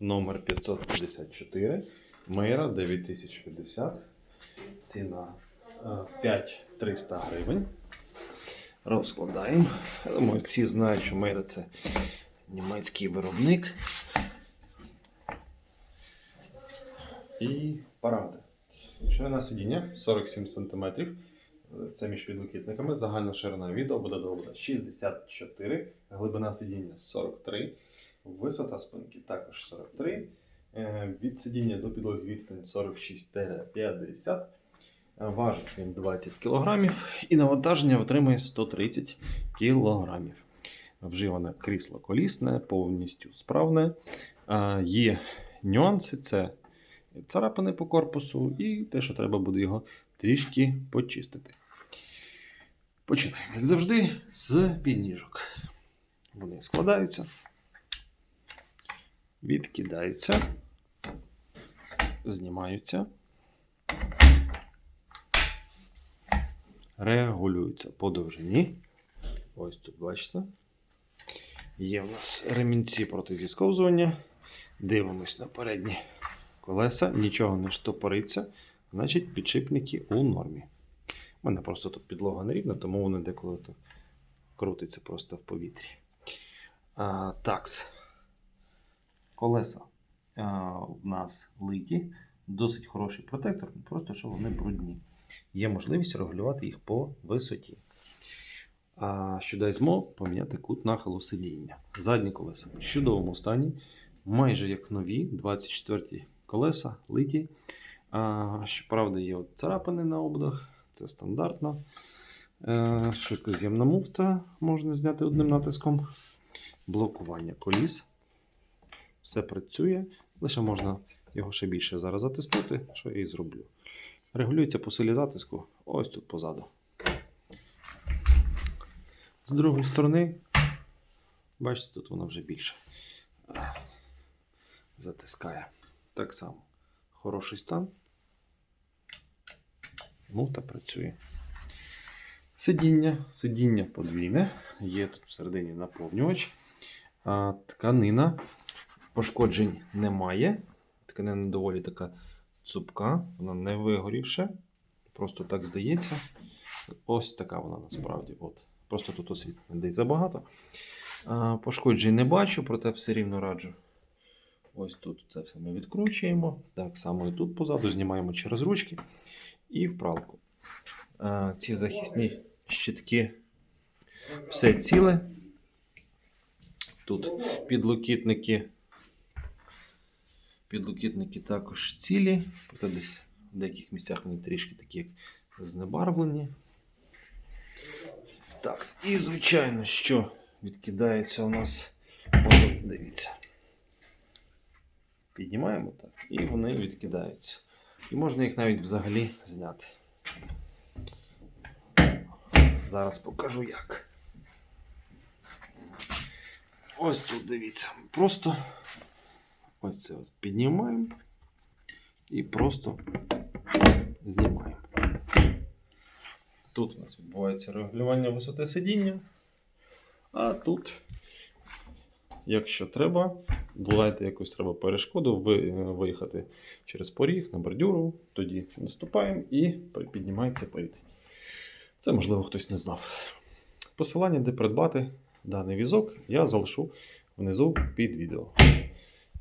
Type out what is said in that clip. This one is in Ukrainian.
номер 554, Мейра 9050. Ціна е, 5300 гривень. Розкладаємо. Думаю, всі знають, що Мейра це німецький виробник. І параметри. Ширина сидіння 47 см. Це між підлокітниками. Загальна ширина відео буде довода 64, глибина сидіння 43, висота спинки також 43. Е, Від сидіння до підлоги відстань 46-50. Е, Важить він 20 кг і навантаження отримує 130 кг. Вживане крісло колісне, повністю справне. Е, Є нюанси: це царапини по корпусу і те, що треба буде його трішки почистити. Починаємо, як завжди, з підніжок. Вони складаються, відкидаються, знімаються, регулюються по довжині. Ось тут, бачите. Є в нас ремінці проти зісковзування. Дивимось на передні колеса, нічого не штопориться, значить підшипники у нормі. У мене просто тут підлога нерівна, тому вони деколи крутиться просто в повітрі. А, такс. Колеса а, в нас литі, досить хороший протектор, просто що вони брудні. Є можливість регулювати їх по висоті. А, що дасть змогу поміняти кут нахилу сидіння. Задні колеса в чудовому стані, майже як нові, 24 колеса литі. А, щоправда, є от царапини на ободах, це стандартно. Е, Швидкоз'ємна муфта можна зняти одним натиском. Блокування коліс. Все працює. Лише можна його ще більше зараз затиснути, що я і зроблю. Регулюється по силі затиску ось тут позаду. З другої сторони, бачите, тут воно вже більше е, затискає. Так само. Хороший стан. Муфта працює. Сидіння. Сидіння подвійне. Є тут всередині наповнювач. А, тканина. Пошкоджень немає. Тканина доволі така цупка, вона не вигорівша. Просто так здається. Ось така вона насправді. От. Просто тут освітлення десь забагато. Пошкоджень не бачу, проте все рівно раджу. Ось тут це все ми відкручуємо. Так само і тут позаду знімаємо через ручки і в пралку. А, ці захисні щитки все ціле. Тут підлокітники. Підлокітники також цілі, проте десь в деяких місцях вони трішки такі знебарвлені. Так, і звичайно, що відкидається у нас. Ось, дивіться. Піднімаємо так, і вони відкидаються. І можна їх навіть взагалі зняти. Зараз покажу як. Ось тут дивіться. Просто ось це от піднімаємо і просто знімаємо. Тут у нас відбувається регулювання висоти сидіння. А тут, якщо треба, долаєте якусь треба перешкоду, виїхати через поріг на бордюру, тоді наступаємо і піднімається перед. Це, можливо, хтось не знав. Посилання, де придбати даний візок, я залишу внизу під відео.